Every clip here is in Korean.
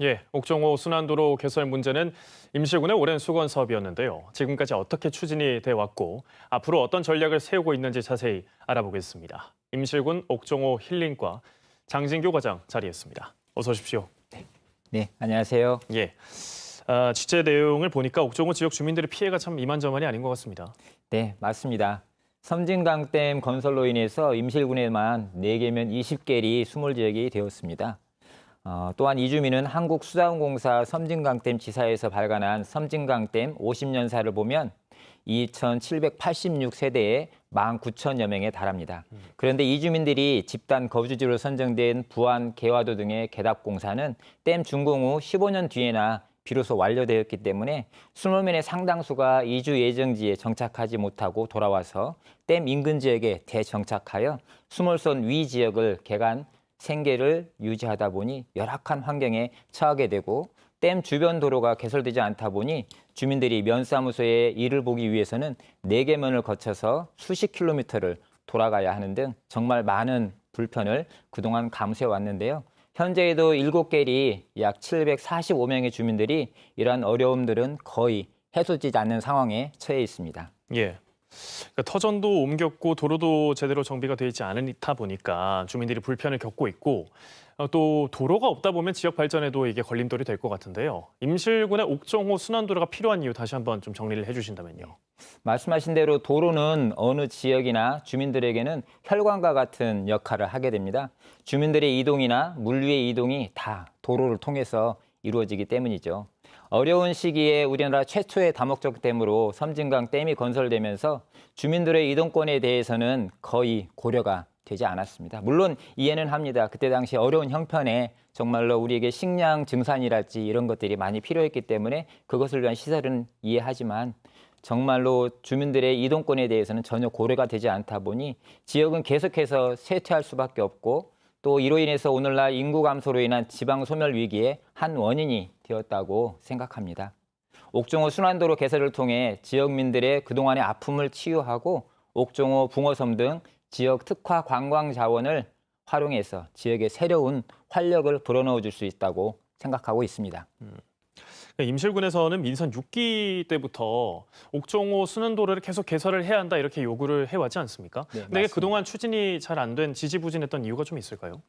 예, 옥정호 순환도로 개설 문제는 임실군의 오랜 수건 사업이었는데요. 지금까지 어떻게 추진이 돼 왔고 앞으로 어떤 전략을 세우고 있는지 자세히 알아보겠습니다. 임실군 옥정호 힐링과 장진교 과장 자리했습니다. 어서 오십시오. 네, 안녕하세요. 예. 아, 취재 내용을 보니까 옥정호 지역 주민들의 피해가 참 이만저만이 아닌 것 같습니다. 네, 맞습니다. 섬진강댐 건설로 인해서 임실군에만 4개면 20개리 수몰 지역이 되었습니다. 어, 또한 이주민은 한국수자원공사 섬진강댐 지사에서 발간한 섬진강댐 50년사를 보면 2,786세대에 19,000여 명에 달합니다. 그런데 이주민들이 집단 거주지로 선정된 부안, 개화도 등의 개답공사는 댐 준공 후 15년 뒤에나 비로소 완료되었기 때문에 수몰면의 상당수가 이주 예정지에 정착하지 못하고 돌아와서 댐 인근 지역에 대정착하여 수몰선 위 지역을 개간 생계를 유지하다 보니 열악한 환경에 처하게 되고 댐 주변 도로가 개설되지 않다 보니 주민들이 면사무소에 일을 보기 위해서는 네개 면을 거쳐서 수십 킬로미터를 돌아가야 하는 등 정말 많은 불편을 그동안 감수해 왔는데요. 현재에도 일곱 개리 약 745명의 주민들이 이러한 어려움들은 거의 해소되지 않는 상황에 처해 있습니다. 예. 그러니까 터전도 옮겼고 도로도 제대로 정비가 되어 있지 않다 보니까 주민들이 불편을 겪고 있고 어, 또 도로가 없다 보면 지역 발전에도 이게 걸림돌이 될 것 같은데요. 임실군의 옥정호 순환도로가 필요한 이유 다시 한번 좀 정리를 해주신다면요. 말씀하신 대로 도로는 어느 지역이나 주민들에게는 혈관과 같은 역할을 하게 됩니다. 주민들의 이동이나 물류의 이동이 다 도로를 통해서 이루어지기 때문이죠. 어려운 시기에 우리나라 최초의 다목적 댐으로 섬진강 댐이 건설되면서 주민들의 이동권에 대해서는 거의 고려가 되지 않았습니다. 물론 이해는 합니다. 그때 당시 어려운 형편에 정말로 우리에게 식량 증산이랄지 이런 것들이 많이 필요했기 때문에 그것을 위한 시설은 이해하지만 정말로 주민들의 이동권에 대해서는 전혀 고려가 되지 않다 보니 지역은 계속해서 쇠퇴할 수밖에 없고 또 이로 인해서 오늘날 인구 감소로 인한 지방 소멸 위기의 한 원인이 되었다고 생각합니다. 옥정호 순환도로 개설을 통해 지역민들의 그동안의 아픔을 치유하고 옥정호 붕어섬 등 지역 특화 관광 자원을 활용해서 지역에 새로운 활력을 불어넣어 줄 수 있다고 생각하고 있습니다. 임실군에서는 민선 6기 때부터 옥정호 순환도로를 계속 개설을 해야 한다 이렇게 요구를 해왔지 않습니까? 네, 근데. 그동안 추진이 잘 안 된 지지부진했던 이유가 좀 있을까요?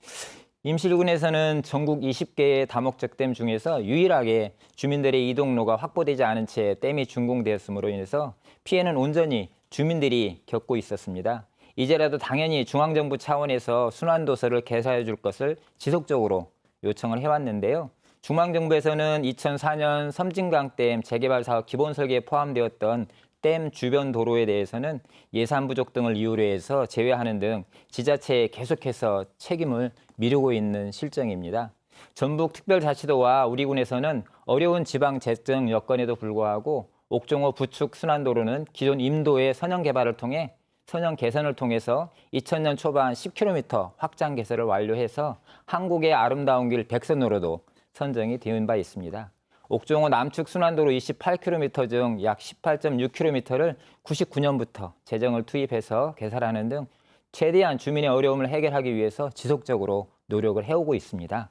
임실군에서는 전국 20개의 다목적 댐 중에서 유일하게 주민들의 이동로가 확보되지 않은 채 댐이 준공되었으므로 인해서 피해는 온전히 주민들이 겪고 있었습니다. 이제라도 당연히 중앙정부 차원에서 순환도서를 개설해 줄 것을 지속적으로 요청을 해왔는데요. 중앙정부에서는 2004년 섬진강댐 재개발 사업 기본 설계에 포함되었던 댐 주변 도로에 대해서는 예산 부족 등을 이유로 해서 제외하는 등 지자체에 계속해서 책임을 미루고 있는 실정입니다. 전북 특별자치도와 우리 군에서는 어려운 지방 재정 여건에도 불구하고 옥정호 부축 순환도로는 기존 임도의 선형 개발을 통해 선형 개선을 통해서 2000년 초반 10km 확장 개설을 완료해서 한국의 아름다운 길 백선으로도 선정이 되은 바 있습니다. 옥정호 남측 순환도로 28km 중 약 18.6km를 99년부터 재정을 투입해서 개설하는 등 최대한 주민의 어려움을 해결하기 위해서 지속적으로 노력을 해오고 있습니다.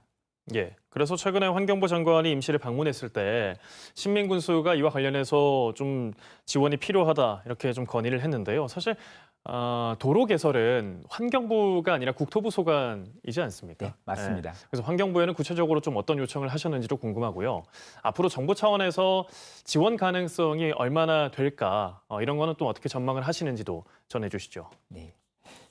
예. 그래서 최근에 환경부 장관이 임시를 방문했을 때 신민 군수가 이와 관련해서 좀 지원이 필요하다 이렇게 좀 건의를 했는데요. 사실 아, 도로 개설은 환경부가 아니라 국토부 소관이지 않습니까? 네, 맞습니다. 예. 그래서 환경부에는 구체적으로 좀 어떤 요청을 하셨는지도 궁금하고요. 앞으로 정부 차원에서 지원 가능성이 얼마나 될까 어, 이런 거는 또 어떻게 전망을 하시는지도 전해주시죠. 네.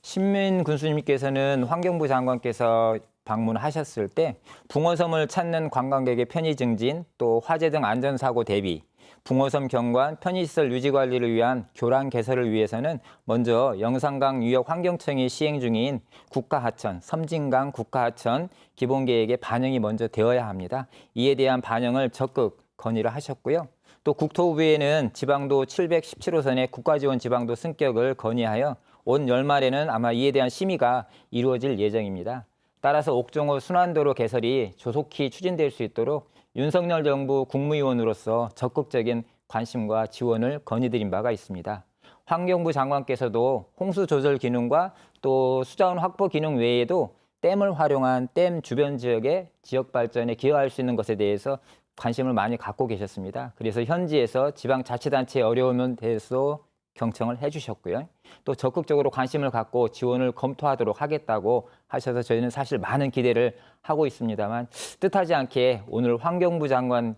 신민 군수님께서는 환경부 장관께서 방문하셨을 때 붕어섬을 찾는 관광객의 편의 증진, 또 화재 등 안전사고 대비, 붕어섬 경관 편의시설 유지 관리를 위한 교란 개설을 위해서는 먼저 영산강 유역 환경청이 시행 중인 국가하천, 섬진강 국가하천 기본계획에 반영이 먼저 되어야 합니다. 이에 대한 반영을 적극 건의를 하셨고요. 또 국토부에는 지방도 717호선의 국가지원 지방도 승격을 건의하여 온 연말에는 아마 이에 대한 심의가 이루어질 예정입니다. 따라서 옥정호 순환도로 개설이 조속히 추진될 수 있도록 윤석열 정부 국무위원으로서 적극적인 관심과 지원을 건의드린 바가 있습니다. 환경부 장관께서도 홍수 조절 기능과 또 수자원 확보 기능 외에도 댐을 활용한 댐 주변 지역의 지역 발전에 기여할 수 있는 것에 대해서 관심을 많이 갖고 계셨습니다. 그래서 현지에서 지방 자치단체의 어려움에 대해서 경청을 해주셨고요. 또 적극적으로 관심을 갖고 지원을 검토하도록 하겠다고 하셔서 저희는 사실 많은 기대를 하고 있습니다만 뜻하지 않게 오늘 환경부 장관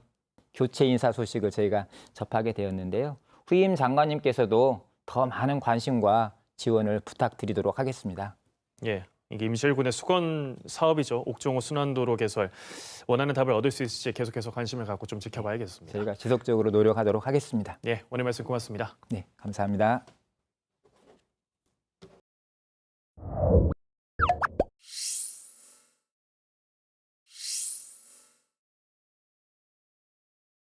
교체 인사 소식을 저희가 접하게 되었는데요. 후임 장관님께서도 더 많은 관심과 지원을 부탁드리도록 하겠습니다. 예. 이게 임실군의 수건 사업이죠. 옥종호 순환도로 개설. 원하는 답을 얻을 수 있을지 계속해서 관심을 갖고 좀 지켜봐야겠습니다. 저희가 지속적으로 노력하도록 하겠습니다. 예, 오늘 말씀 고맙습니다. 네, 감사합니다.